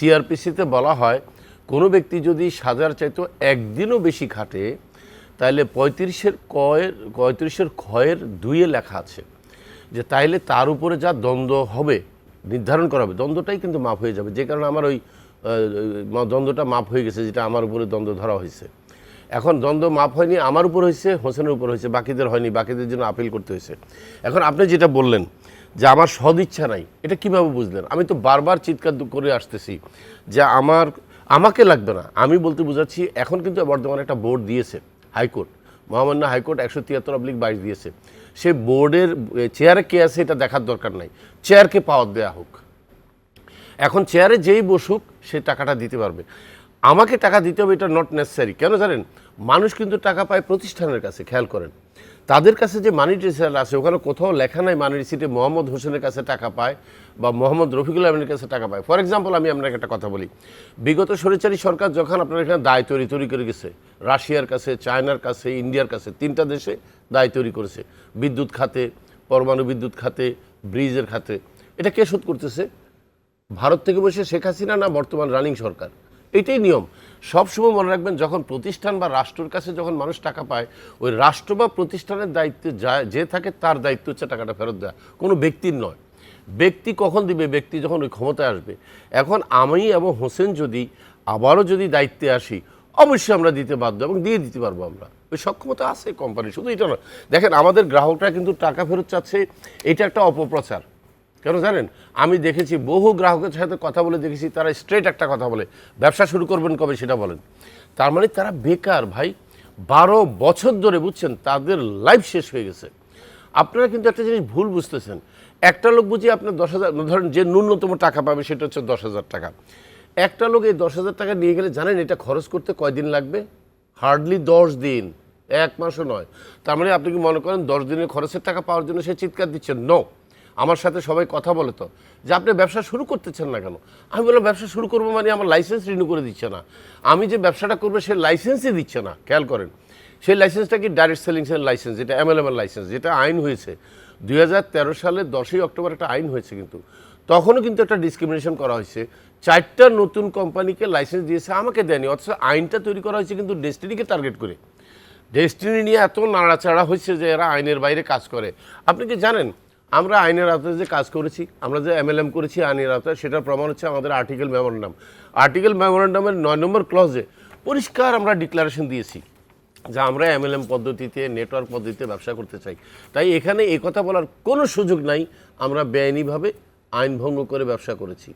সিআরপিসিতে বলা হয়, কোনো ব্যক্তি যদি সাজার চাইতো একদিনও বেশি খাটে তাহলে পঁয়ত্রিশের কয়ের, পঁয়ত্রিশের ক্ষয়ের দুইয়ে লেখা আছে যে তাইলে তার উপরে যা দ্বন্দ্ব হবে, নির্ধারণ করা হবে, দ্বন্দ্বটাই কিন্তু মাপ হয়ে যাবে। যে কারণে আমার ওই দ্বন্দ্বটা মাপ হয়ে গেছে, যেটা আমার উপরে দ্বন্দ্ব ধরা হয়েছে। এখন দ্বন্দ্ব মাপ হয়নি, আমার উপর হয়েছে, হোসেনের উপর হয়েছে, বাকিদের হয়নি, বাকিদের জন্য আপিল করতে হয়েছে। এখন আপনি যেটা বললেন যে আমার সদিচ্ছা নাই, এটা কীভাবে বুঝলেন? আমি তো বারবার চিৎকার করে আসতেছি যে আমার, আমাকে লাগবে না। আমি বলতে বুঝাচ্ছি, এখন কিন্তু বর্তমানে একটা বোর্ড দিয়েছে, হাইকোর্ট, মহামান্য হাইকোর্ট একশো তিয়াত্তর অব্লিক বাইশ দিয়েছে। সে বোর্ডের চেয়ারে কে আছে এটা দেখার দরকার নাই। চেয়ারকে পাওয়ার দেওয়া হোক। এখন চেয়ারে যেই বসুক, সে টাকাটা দিতে পারবে। আমাকে টাকা দিতে হবে এটা নট নেসেসারি কেন জানেন? মানুষ কিন্তু টাকা পায় প্রতিষ্ঠানের কাছে, খেয়াল করেন। তাদের কাছে যে মানি রিসিট আছে, ওখানে কোথাও লেখা নাই মানি রিসিটে মোহাম্মদ হোসেনের কাছে টাকা পায় বা মোহাম্মদ রফিকুল আলমের কাছে টাকা পায়। ফর এক্সাম্পল আমি আপনাকে একটা কথা বলি। বিগত সরিচারি সরকার যখন আপনার এখানে দায় তৈরি তৈরি করে গেছে, রাশিয়ার কাছে, চায়নার কাছে, ইন্ডিয়ার কাছে, তিনটা দেশে দায় তৈরি করেছে। বিদ্যুৎ খাতে, পরমাণু বিদ্যুৎ খাতে, ব্রিজের খাতে। এটা কে শোধ করতেছে? ভারত থেকে বসে শেখ হাসিনা না বর্তমান রানিং সরকার? এটাই নিয়ম। সবসময় মনে রাখবেন, যখন প্রতিষ্ঠান বা রাষ্ট্রের কাছে যখন মানুষ টাকা পায়, ওই রাষ্ট্র বা প্রতিষ্ঠানের দায়িত্বে যা- যে থাকে তার দায়িত্ব হচ্ছে টাকাটা ফেরত দেওয়া। কোনো ব্যক্তির নয়। ব্যক্তি কখন দিবে? ব্যক্তি যখন ওই ক্ষমতায় আসবে। এখন আমি এবং হোসেন যদি আবারও যদি দায়িত্বে আসি, অবশ্যই আমরা দিতে বাধ্য এবং দিয়ে দিতে পারব আমরা। ওই সক্ষমতা আছে কোম্পানি শুধু এটা নয়। দেখেন, আমাদের গ্রাহকরা কিন্তু টাকা ফেরত চাচ্ছে, এটা একটা অপপ্রচার। কেন জানেন? আমি দেখেছি বহু গ্রাহকের সাথে কথা বলে দেখেছি, তারা স্ট্রেট একটা কথা বলে। ব্যবসা শুরু করবেন কবে সেটা বলেন। তার মানে তারা বেকার ভাই, বারো বছর ধরে বুঝছেন, তাদের লাইফ শেষ হয়ে গেছে। আপনারা কিন্তু একটা জিনিস ভুল বুঝতেছেন। একটা লোক বুঝি আপনার দশ হাজার, ধরেন যে ন্যূনতম টাকা পাবে, সেটা হচ্ছে দশ হাজার টাকা। একটা লোক এই দশ হাজার টাকা নিয়ে গেলে জানেন এটা খরচ করতে কয়দিন লাগবে? হার্ডলি দশ দিন, এক মাসও নয়। তার মানে আপনি কি মনে করেন দশ দিনের খরচের টাকা পাওয়ার জন্য সে চিৎকার দিচ্ছেন নো আমার সাথে সবাই কথা বলে তো, যে আপনি ব্যবসা শুরু করতেছেন না কেন? আমি বললাম, ব্যবসা শুরু করব মানে আমার লাইসেন্স রিনিউ করে দিচ্ছে না। আমি যে ব্যবসাটা করব সে লাইসেন্সই দিচ্ছে না, খেয়াল করেন। সেই লাইসেন্সটা কি ডাইরেক্ট সেলিংসের লাইসেন্স যেটা এমএলএমের লাইসেন্স যেটা আইন হয়েছে। দুই সালের দশই অক্টোবর একটা আইন হয়েছে কিন্তু। তখনও কিন্তু একটা ডিসক্রিমিনেশন করা হয়েছে। চারটা নতুন কোম্পানিকে লাইসেন্স দিয়েছে, আমাকে দেয়নি, অথচ আইনটা তৈরি করা হয়েছে কিন্তু ডেস্টিনিকে টার্গেট করে। ডেস্টিনি নিয়ে এত নাড়াচাড়া হচ্ছে যে এরা আইনের বাইরে কাজ করে। আপনি কি জানেন আমরা আইনের আওতায় যে কাজ করেছি, আমরা যে এমএলএম করেছি আইনের আওতায়, সেটার প্রমাণ হচ্ছে আমাদের আর্টিকেল মেমোরেন্ডাম আর্টিকেল মেমোরেন্ডামের নয় নম্বর ক্লজে পরিষ্কার আমরা ডিক্লারেশন দিয়েছি যে আমরা এমএলএম পদ্ধতিতে নেটওয়ার্ক পদ্ধতিতে ব্যবসা করতে চাই। তাই এখানে এই কথা বলার কোনো সুযোগ নাই, আমরা বেআইনিভাবে আইন ভঙ্গ করে ব্যবসা করেছি।